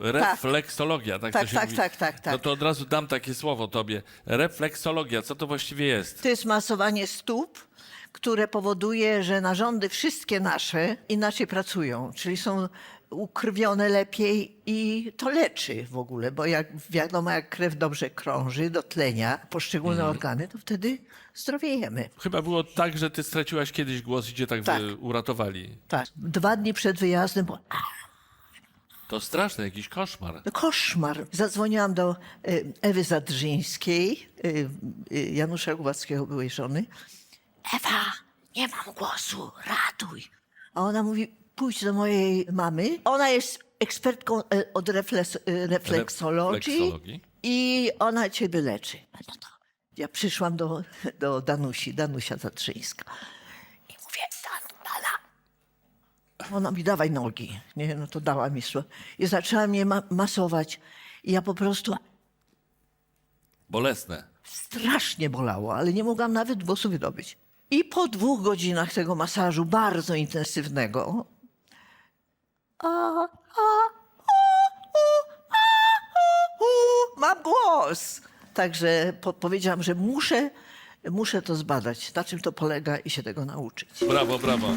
Refleksologia, tak, Tak, to się tak, mówi. tak, tak, tak. No to od razu dam takie słowo tobie. Refleksologia, co to właściwie jest? To jest masowanie stóp, które powoduje, że narządy wszystkie nasze inaczej pracują, czyli są ukrwione lepiej i to leczy w ogóle, bo jak wiadomo, jak krew dobrze krąży do tlenia poszczególne Mhm. organy, to wtedy zdrowiejemy. Chyba było tak, że ty straciłaś kiedyś głos i cię tak, Tak. uratowali. Tak. Dwa dni przed wyjazdem, bo To straszne, jakiś koszmar. No koszmar. Zadzwoniłam do y, Ewy Zadrzyńskiej, y, y, Janusza Głowackiego byłej żony. Ewa, nie mam głosu, ratuj. A ona mówi, pójdź do mojej mamy. Ona jest ekspertką y, od refleks, y, refleksologii Refleksologii. i ona cię wyleczy. No to ja przyszłam do, do Danusi, Danusia Zadrzyńska. Ona mi dawaj nogi. Nie, no to dała mi słowo. I zaczęła mnie ma- masować. I ja po prostu Bolesne. strasznie bolało, ale nie mogłam nawet głosu wydobyć. I po dwóch godzinach tego masażu bardzo intensywnego a, a, u, u, a, u, u, mam głos. Także po, powiedziałam, że muszę, muszę to zbadać, na czym to polega i się tego nauczyć. Brawo, brawo.